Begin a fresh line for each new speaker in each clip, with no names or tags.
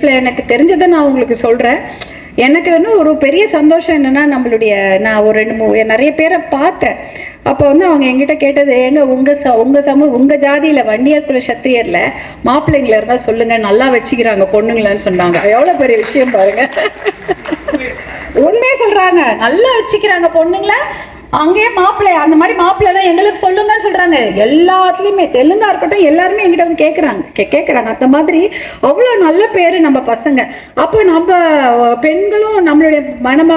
லைஃப்பில் எனக்கு தெரிஞ்சதை நான் உங்களுக்கு சொல்கிறேன் எனக்கு வந்து ஒரு பெரிய சந்தோஷம் என்னன்னா நம்மளுடைய நான் ஒரு ரெண்டு மூ நிறைய பேரை பார்த்தேன். அப்போ வந்து அவங்க என்கிட்ட கேட்டது எங்க உங்க ச உங்க சமூக உங்க ஜாதியில வண்டியார் குல சத்திரியர்ல மாப்பிள்ளைங்கள இருந்தால் சொல்லுங்க நல்லா வச்சுக்கிறாங்க பொண்ணுங்களன்னு சொன்னாங்க. எவ்வளோ பெரிய விஷயம் பாருங்க. உண்மையே சொல்றாங்க நல்லா வச்சுக்கிறாங்க பொண்ணுங்களை அங்கேயே மாப்பிள்ளை அந்த மாதிரி மாப்பிள்ளை தான் எங்களுக்கு சொல்லுங்கன்னு சொல்றாங்க. எல்லாத்துலயுமே தெலுங்கா இருக்கட்டும் எல்லாருமே எங்கிட்ட வந்து கேட்குறாங்க கே கேட்குறாங்க அந்த மாதிரி அவ்வளோ நல்ல பேர் நம்ம பசங்க. அப்போ நம்ம பெண்களும் நம்மளுடைய மனம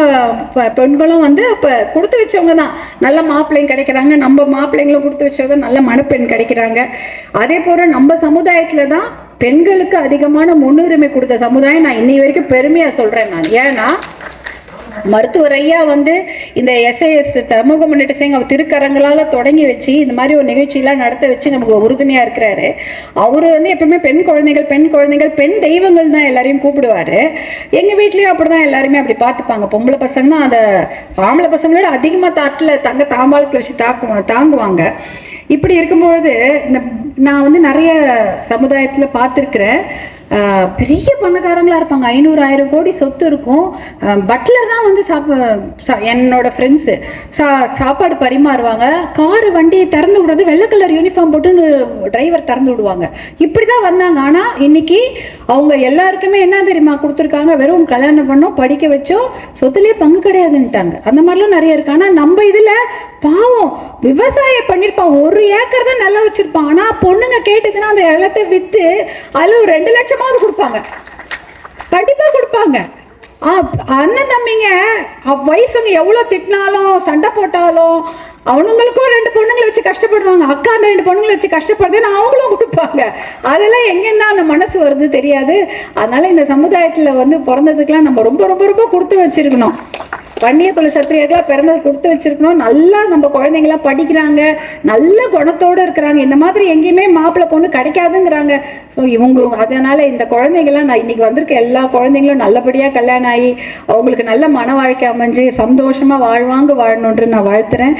ப- பெண்களும் வந்து அப்போ கொடுத்து வச்சவங்க தான். நல்ல மாப்பிள்ளைங்க கிடைக்கிறாங்க. நம்ம மாப்பிள்ளைங்களும் கொடுத்து வச்சவங்க நல்ல மணப்பெண் கிடைக்கிறாங்க. அதே போல நம்ம சமுதாயத்துல தான் பெண்களுக்கு அதிகமான முன்னுரிமை கொடுத்த சமுதாயம். நான் இன்னி வரைக்கும் பெருமையா சொல்றேன் நான். ஏன்னா மருத்துவர் ஐயா வந்து இந்த எஸ்ஐஎஸ் சமூக முன்னேற்ற சங்கம் அவர் தொடங்கி வச்சு இந்த மாதிரி ஒரு நிகழ்ச்சியெல்லாம் நடத்த வச்சு நமக்கு உறுதுணையாக இருக்கிறாரு. அவர் வந்து எப்பவுமே பெண் குழந்தைகள் பெண் குழந்தைகள் பெண் தெய்வங்கள் தான் எல்லாரையும் கூப்பிடுவாரு. வீட்லேயும் அப்படி தான் எல்லாருமே அப்படி பார்த்துப்பாங்க. பொம்பளை பசங்கன்னா அதை ஆம்பளை பசங்களோட அதிகமாக தாட்டில் தங்க தாம்பாளத்தில் வச்சு தாக்குவாங்க தாங்குவாங்க. இப்படி இருக்கும்பொழுது இந்த நான் வந்து நிறைய சமுதாயத்தில் பார்த்துருக்குறேன். பெரிய பணக்காரங்களாக இருப்பாங்க. ஐநூறு ஆயிரம் கோடி சொத்து இருக்கும். பட்லர் தான் வந்து சாப்ப சா- என்னோட ஃப்ரெண்ட்ஸு சா சாப்பாடு பரிமாறுவாங்க. காரு வண்டியை திறந்து விடுறது வெள்ளை கலர் யூனிஃபார்ம் போட்டு டிரைவர் திறந்து விடுவாங்க. இப்படி தான் வந்தாங்க. ஆனால் இன்னைக்கு அவங்க எல்லாருக்குமே என்ன தெரியுமா கொடுத்துருக்காங்க? வெறும் கல்யாணம் பண்ணோம் படிக்க வச்சோம் சொத்துலேயே பங்கு கிடையாதுன்ட்டாங்க அந்த மாதிரிலாம் நிறைய இருக்கு. ஆனால் நம்ம இதில் பாவம் விவசாயம் பண்ணியிருப்பான். ஒரு ஏக்கர் தான் நல்லா வச்சிருப்பான். ஆனால் பொண்ணுங்க கேட்டதுன்னா அந்த இடத்த விற்று அதில் ஒரு ரெண்டு லட்சம் லட்சமாவது கொடுப்பாங்க. கண்டிப்பா கொடுப்பாங்க. அண்ணன் தம்பிங்க ஒய்ஃபுங்க எவ்வளோ திட்டினாலும் சண்டை போட்டாலும் அவனுங்களுக்கும் ரெண்டு பொண்ணுங்களை வச்சு கஷ்டப்படுவாங்க. அக்கா ரெண்டு பொண்ணுங்களை வச்சு கஷ்டப்படுறதுன்னு அவங்களும் கொடுப்பாங்க. அதெல்லாம் எங்கேருந்து அந்த மனசு வருது தெரியாது. அதனால இந்த சமுதாயத்தில் வந்து பிறந்ததுக்கெல்லாம் நம்ம ரொம்ப ரொம்ப ரொம்ப கொடுத்து வச்சிருக்கணும். வன்னிய குல சத்திரியர்களாக பிறந்தது கொடுத்து வச்சிருக்கணும். நல்லா நம்ம குழந்தைங்களாம் படிக்கிறாங்க. நல்ல குணத்தோடு இருக்கிறாங்க. இந்த மாதிரி எங்கேயுமே மாப்பிள்ளை பொண்ணு கிடைக்காதுங்கிறாங்க. ஸோ இவங்க அதனால இந்த குழந்தைங்களாம் நான் இன்னைக்கு வந்திருக்க எல்லா குழந்தைங்களும் நல்லபடியாக கல்யாணம் ஆகி அவங்களுக்கு நல்ல மன வாழ்க்கை அமைஞ்சு சந்தோஷமா வாழ்வாங்க வாழணுன்ற நான் வாழ்த்துறேன்.